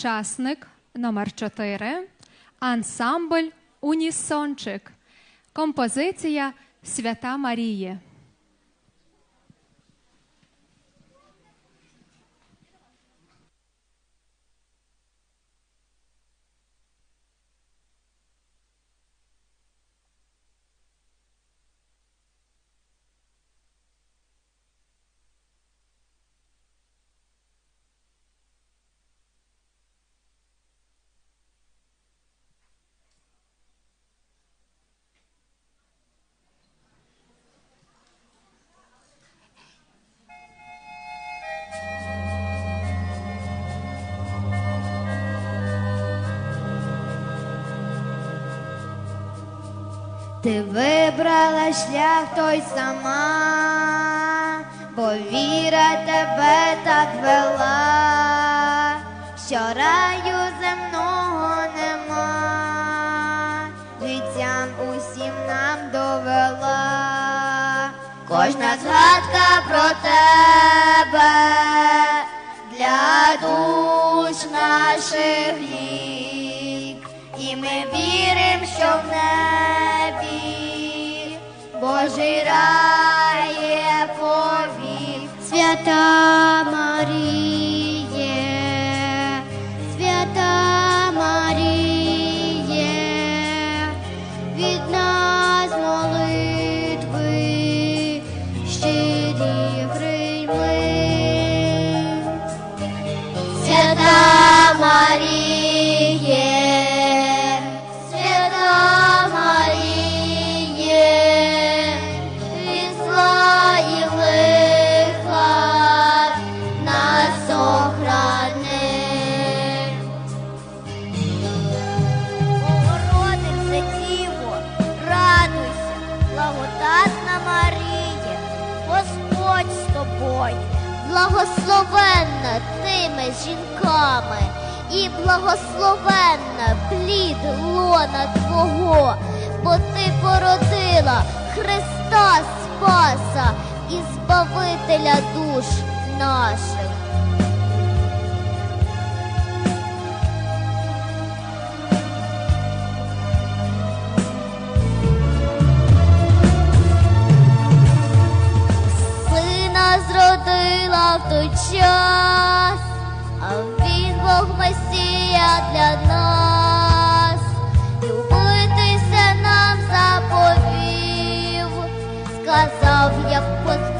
учасник номер 4 ансамбль Унісончик. Композиція Свята Марія. Ти вибрала шлях той сама, бо віра тебе так вела, що раю земного нема, життям усім нам довела, кожна згадка про тебе для душ наших лік, і ми віримо, що в небі Божий рай є повік. Свята благословенна тими жінками, і благословенна плід лона Твого, бо ти породила Христа Спаса і Збавителя душ наших. Казав я в посту.